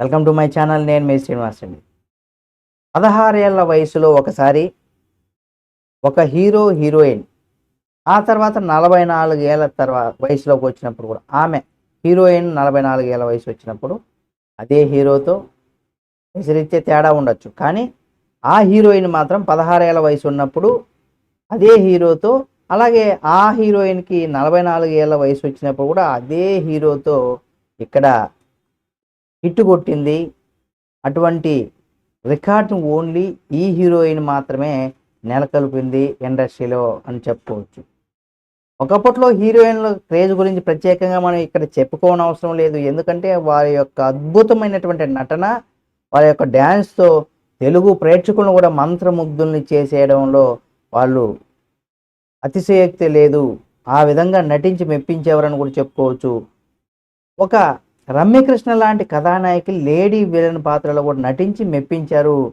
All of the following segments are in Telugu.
Welcome to my channel. నేను మీ శ్రీనివాస్ అండి పదహారేళ్ళ వయసులో ఒకసారి ఒక హీరో హీరోయిన్ ఆ తర్వాత నలభై నాలుగేళ్ళ తర్వాత వయసులోకి వచ్చినప్పుడు కూడా ఆమె హీరోయిన్ నలభై నాలుగేళ్ళ వయసు వచ్చినప్పుడు అదే హీరోతో విసిరిచ్చే తేడా ఉండొచ్చు. కానీ ఆ హీరోయిన్ మాత్రం పదహారేళ్ళ వయసు ఉన్నప్పుడు అదే హీరోతో అలాగే ఆ హీరోయిన్కి నలభై నాలుగు ఏళ్ళ వయసు వచ్చినప్పుడు కూడా అదే హీరోతో ఇక్కడ హిట్ కొట్టింది. అటువంటి రికార్డును ఓన్లీ ఈ హీరోయిన్ మాత్రమే నెలకొల్పింది ఇండస్ట్రీలో అని చెప్పుకోవచ్చు. ఒకప్పట్లో హీరోయిన్ల క్రేజ్ గురించి ప్రత్యేకంగా మనం ఇక్కడ చెప్పుకోవనవసరం అవసరం లేదు. ఎందుకంటే వారి యొక్క అద్భుతమైనటువంటి నటన వారి యొక్క డ్యాన్స్తో తెలుగు ప్రేక్షకులను కూడా మంత్రముగ్ధుల్ని చేసేయడంలో వాళ్ళు అతిశయోక్తి లేదు. ఆ విధంగా నటించి మెప్పించేవారని కూడా చెప్పుకోవచ్చు. ఒక రమ్యకృష్ణ లాంటి కథానాయకి లేడీ విలన్ పాత్రలో కూడా నటించి మెప్పించారు.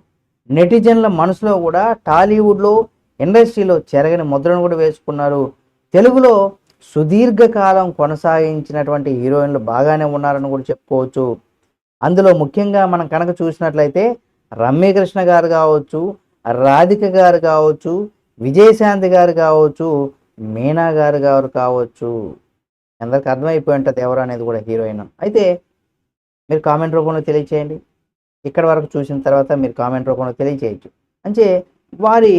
నెటిజన్ల మనసులో కూడా టాలీవుడ్లో ఇండస్ట్రీలో చెరగని ముద్రను కూడా వేసుకున్నారు. తెలుగులో సుదీర్ఘకాలం కొనసాగించినటువంటి హీరోయిన్లు బాగానే ఉన్నారని కూడా చెప్పుకోవచ్చు. అందులో ముఖ్యంగా మనం కనుక చూసినట్లయితే రమ్యకృష్ణ గారు కావచ్చు రాధిక గారు కావచ్చు విజయశాంతి గారు కావచ్చు మీనా గారు గారు కావచ్చు. అందరికి అర్థమైపోయి ఉంటుంది ఎవరు అనేది కూడా హీరోయిన్. అయితే మీరు కామెంట్ రూపంలో తెలియచేయండి. ఇక్కడ వరకు చూసిన తర్వాత మీరు కామెంట్ రూపంలో తెలియచేయచ్చు. అంటే వారి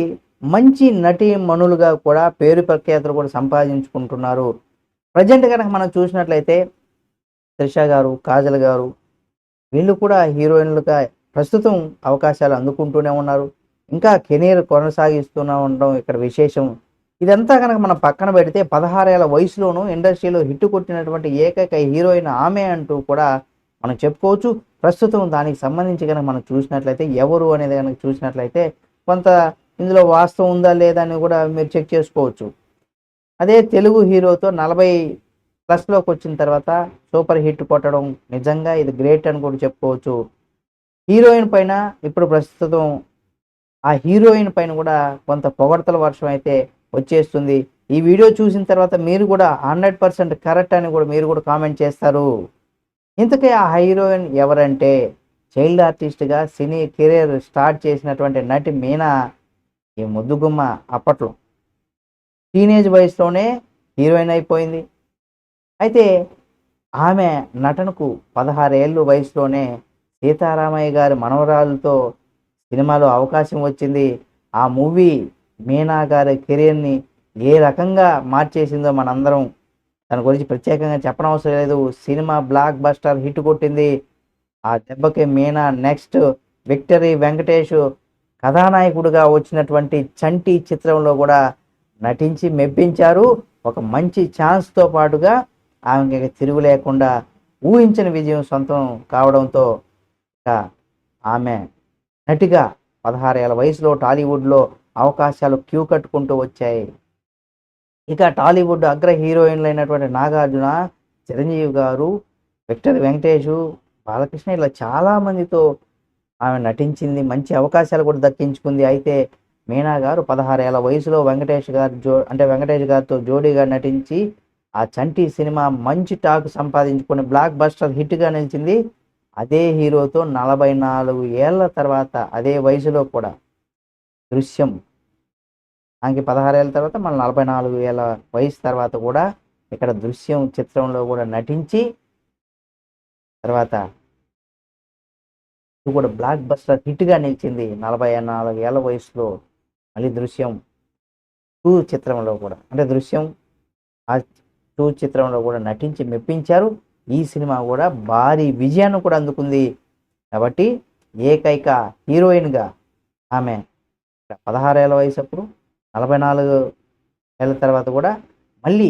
మంచి నటి మనులుగా కూడా పేరు ప్రఖ్యాతులు కూడా సంపాదించుకుంటున్నారు. ప్రజెంట్ కనుక మనం చూసినట్లయితే త్రిష గారు కాజల్ గారు వీళ్ళు కూడా హీరోయిన్లుగా ప్రస్తుతం అవకాశాలు అందుకుంటూనే ఉన్నారు. ఇంకా కెరీర్ కొనసాగిస్తూనే ఉండడం ఇక్కడ విశేషం. ఇదంతా కనుక మనం పక్కన పెడితే పదహారేళ్ళ వయసులోనూ ఇండస్ట్రీలో హిట్ కొట్టినటువంటి ఏకైక హీరోయిన్ ఆమె అంటూ కూడా మనం చెప్పుకోవచ్చు. ప్రస్తుతం దానికి సంబంధించి కనుక మనం చూసినట్లయితే ఎవరు అనేది కనుక చూసినట్లయితే కొంత ఇందులో వాస్తవం ఉందా లేదా అని కూడా మీరు చెక్ చేసుకోవచ్చు. అదే తెలుగు హీరోతో నలభై ప్లస్లోకి వచ్చిన తర్వాత సూపర్ హిట్ కొట్టడం నిజంగా ఇది గ్రేట్ అని కూడా చెప్పుకోవచ్చు. హీరోయిన్ పైన ఇప్పుడు ప్రస్తుతం ఆ హీరోయిన్ పైన కూడా కొంత పొగడతల వర్షం అయితే వచ్చేస్తుంది. ఈ వీడియో చూసిన తర్వాత మీరు కూడా హండ్రెడ్ పర్సెంట్ కరెక్ట్ అని కూడా మీరు కూడా కామెంట్ చేస్తారు. ఇంతకీ ఆ హీరోయిన్ ఎవరంటే చైల్డ్ ఆర్టిస్ట్గా సినీ కెరీర్ స్టార్ట్ చేసినటువంటి నటి మీనా ఈ ముద్దుగుమ్మ అప్పట్లో. టీనేజ్ వయసులోనే హీరోయిన్ అయిపోయింది. అయితే ఆమె నటనకు పదహారేళ్ళు వయసులోనే సీతారామయ్య గారి మనవరాలతో సినిమాలో అవకాశం వచ్చింది. ఆ మూవీ మీనా గారి కెరీర్ని ఏ రకంగా మార్చేసిందో మనందరం దాని గురించి ప్రత్యేకంగా చెప్పనవసరం లేదు. సినిమా బ్లాక్ బస్టర్ హిట్ కొట్టింది. ఆ దెబ్బకి మీనా నెక్స్ట్ విక్టరీ వెంకటేష్ కథానాయకుడిగా వచ్చినటువంటి చంటి చిత్రంలో కూడా నటించి మెప్పించారు. ఒక మంచి ఛాన్స్తో పాటుగా ఆమెకి తిరుగు లేకుండా ఊహించని విజయం సొంతం కావడంతో ఆమె నటిగా పదహారేళ్ళ వయసులో టాలీవుడ్లో అవకాశాలు క్యూ కట్టుకుంటూ వచ్చాయి. ఇక టాలీవుడ్ అగ్ర హీరోయిన్లు అయినటువంటి నాగార్జున చిరంజీవి గారు విక్టర్ వెంకటేష్ బాలకృష్ణ ఇలా చాలామందితో ఆమె నటించింది. మంచి అవకాశాలు కూడా దక్కించుకుంది. అయితే మీనా గారు పదహారేళ్ళ వయసులో వెంకటేష్ గారు జో అంటే వెంకటేష్ గారితో జోడీగా నటించి ఆ చంటి సినిమా మంచి టాక్ సంపాదించుకుని బ్లాక్ బస్టర్ హిట్గా నిలిచింది. అదే హీరోతో నలభై నాలుగు ఏళ్ళ తర్వాత అదే వయసులో కూడా దృశ్యం. ఆమెకి పదహారేళ్ళ తర్వాత మళ్ళీ నలభై నాలుగు ఏళ్ళ వయసు తర్వాత కూడా ఇక్కడ దృశ్యం చిత్రంలో కూడా నటించి తర్వాత ఇది కూడా బ్లాక్ బస్టర్ హిట్గా నిలిచింది నలభై నాలుగు ఏళ్ళ వయసులో మళ్ళీ దృశ్యం టూ చిత్రంలో కూడా. అంటే దృశ్యం ఆ టూ చిత్రంలో కూడా నటించి మెప్పించారు. ఈ సినిమా కూడా భారీ విజయాన్ని కూడా అందుకుంది. కాబట్టి ఏకైక హీరోయిన్గా ఆమె పదహారేళ్ళ వయసు అప్పుడు నలభై నాలుగు ఏళ్ళ తర్వాత కూడా మళ్ళీ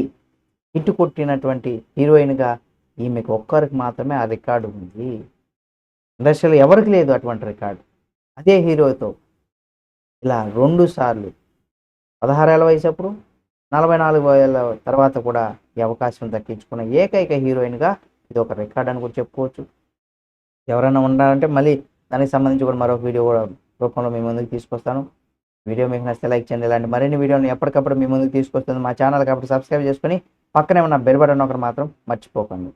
హిట్ కొట్టినటువంటి హీరోయిన్గా ఈమెకు ఒక్కరికి మాత్రమే ఆ రికార్డు ఉంది. ఇండస్ట్రీలో ఎవరికి లేదు అటువంటి రికార్డు. అదే హీరోతో ఇలా రెండు సార్లు పదహారేళ్ళ వయసు అప్పుడు నలభై నాలుగు ఏళ్ళ తర్వాత కూడా ఈ అవకాశం దక్కించుకున్న ఏకైక హీరోయిన్గా ఇది ఒక రికార్డ్ అని కూడా చెప్పుకోవచ్చు. ఎవరైనా ఉండాలంటే మళ్ళీ దానికి సంబంధించి కూడా మరొక వీడియో కూడా రూపంలో మీ ముందుకు తీసుకొస్తాను. వీడియో మీకు నచ్చితే లైక్ చేయండి ఇలాంటి మరిన్ని వీడియోని ఎప్పటికప్పుడు మీ ముందుకు తీసుకొస్తుంది మా ఛానల్ కాబట్టి సబ్స్క్రైబ్ చేసుకొని పక్కనే ఉన్న బెల్ బటన్ ఒకటి మాత్రం మర్చిపోకండి.